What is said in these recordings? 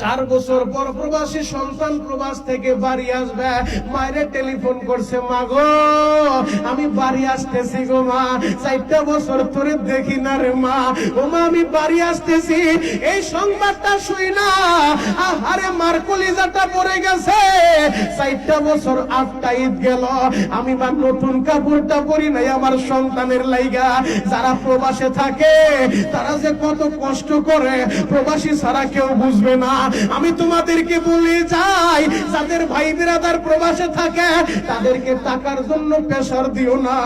চার বছর পর প্রবাসী সন্তান প্রবাস থেকে বাড়ি আসবে। মায়ের টেলিফোন করছে, মা গো, আমি বাড়ি আসতেছি গো মা, চারটা বছর ধরে দেখি না রে মা। ও মা, আমি বাড়ি আসতেছি, এই সংবাদটা শুই না। আরে মার কলিজাটা পড়ে গেছে। চারটা বছর আটটা ঈদ গেল, আমি বা নতুন কাপড়টা পরি নাই আমার সন্তানের লাইগা। যারা প্রবাসে থাকে, তারা যে কত কষ্ট করে, প্রবাসী ছাড়া কেউ বুঝবে না। আমি তোমাদেরকে বলে যাই, যাদের ভাই বিরাদার প্রবাসে থাকে, তাদেরকে টাকার জন্য প্রেশার দিও না।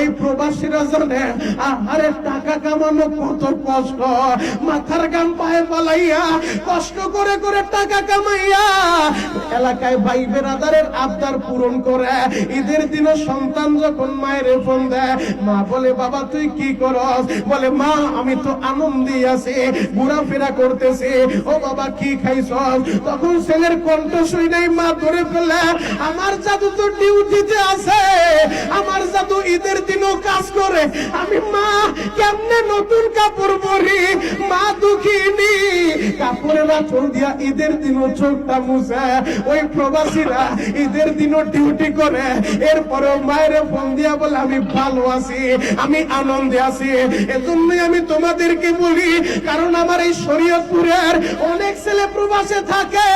এই প্রবাসীরা জানে, আহারে টাকা কামানো কত কষ্ট। মাথার গাম পায়ে পালাইয়া, কষ্ট করে করে টাকা কামাইয়া, এলাকায় ভাই বেরাদারের আবদার পূরণ করে। ঈদের দিনে সন্তান যখন মায়ের ফোন দেয়, মা বলে, বাবা, তুই কি করস? বলে, মা, আমি তো আনন্দে আছি, ঘোরাফেরা করতেছি। ও বাবা, কি খাইছ তখন ছেলের কণ্ঠ শুই নাই মা ধরে ফেলে আমার জাদু তো ডিউটিতে আছে, আমার জাদু ঈদের দিনও কাজ করে। আমি মা, কেমনে নতুন কাপড় পরি? মা দুঃখিনী কাপড়ের আঁচল দিয়া ঈদের দিনও চোখটা মুছে। ওই প্রবাসীরা ঈদের দিনও ডিউটি করে। এরপরেও মায়ের ফোন দিয়া বলে, আমি ভালো আছি, আমি আনন্দে আছি। এজন্যই আমি তোমাদেরকে বলি, কারণ আমার এই শরীয়তপুরের অনেক ছেলে প্রবাসে থাকে।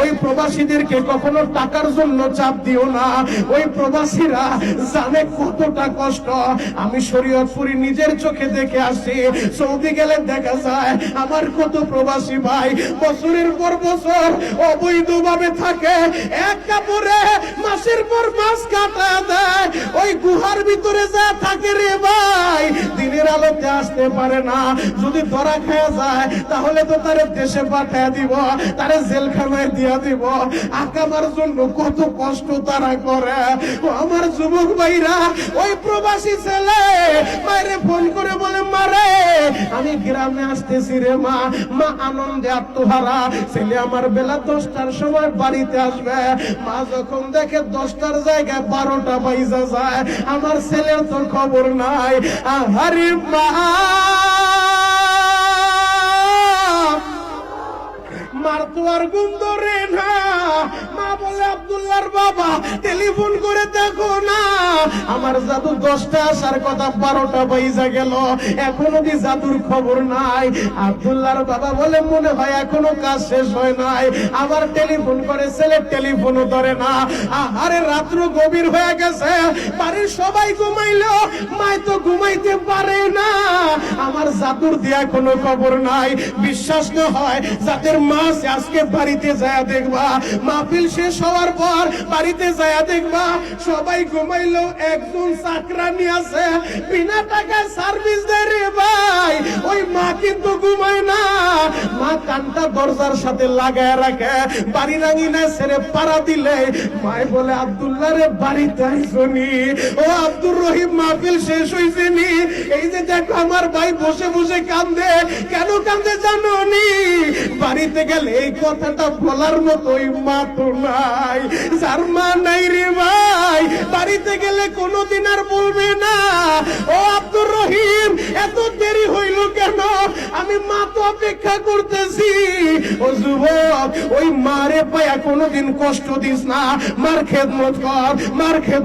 ওই প্রবাসীদেরকে কখনো টাকার জন্য চাপ দিও না। ওই প্রবাসীরা জানে কতটা কষ্ট। আমি শরীয়তপুরি নিজের চোখে দেখে আসি সৌদি গেলে দেখা যায়, আমার কত প্রবাসী ভাই বছরের পর বছর অবৈধভাবে থাকে। এক কাপড়ে মাসের পর মাস কাটা দেয়। ওই গুহার ভিতরে যা থাকে রে ভাই, দিনের আলোতে আসতে পারে না। যদি ধরা খাওয়া যায়, তাহলে তো তারে দেশে পাঠায় দিব, তারে জেলখানায় দিয়া দিব। আকামার জন্য কত কষ্ট তারা করে। আমার যুবক ভাইরা, ওই প্রবাসী ছেলে, মায়েরে ফোন করে বলে আমি গ্রামে আসতেছি রে মা মা আনন্দে আত্মহারা। ছেলে আমার বেলা দশটার সময় বাড়িতে আসবে। মা যখন দেখে দশটার জায়গায় বারোটা বাইজা যায়, আমার ছেলের তো খবর নাই। আহারে মা! মা বলে, আব্দুল্লাহর বাবা, টেলিফোন করে দেখো না। আমার জাদু দশটা আসার কথা বারোটা বাইজা গেল। এখনও কি জাদুর খবর নাই? আব্দুল্লাহর বাবা বলে, মনে হয় এখনও কাজ শেষ হয় নাই। আবার টেলিফোন করে ছেলে টেলিফোনও ধরে না। আহারে, রাত্র গভীর হয়ে গেছে। বাড়ির সবাই ঘুমাইলো। মায় তো জাদুর দিয়া কোনো খবর নাই। বিশ্বাস না হয় যাদের মাস আজকে বাড়িতে যায় দেখবা। মাহফিল শেষ হওয়ার পর বাড়িতে যায় দেখবা, সবাই ঘুমাইলো, একজন চাকরানি আছে বিনা টাকায় সার্ভিস দেয় রে ভাই। ওই মা কিন্তু ঘুমায় না। মা কানটা দরজার সাথে লাগায় রাখে, বাড়ি রাঙিনায় ছেড়ে পাড়া দিলে। মায় বলে, আব্দুল্লাহ রে, বাড়িতে আইসনি। ও আব্দুর রহিম, মাহফিল শেষ হয়েছে নি। এই যে দেখো, আমার ভাই বসে বসে কান্দে। কেন কান্দে জানো নি বাড়িতে গেলে এই কথাটা বলার মতোই মা তো নাই। যার মা নাই রে ভাই, বাড়িতে গেলে কোনোদিন আর বলবে না। ও আব্দুর রহিম, এত দেরি হইল কেন? আমি মা তো অপেক্ষা করতেছি। ও যুবক, ওই মারে পায়া কোনোদিন কষ্ট দিস না। মার খেদমত কর, মার খেদ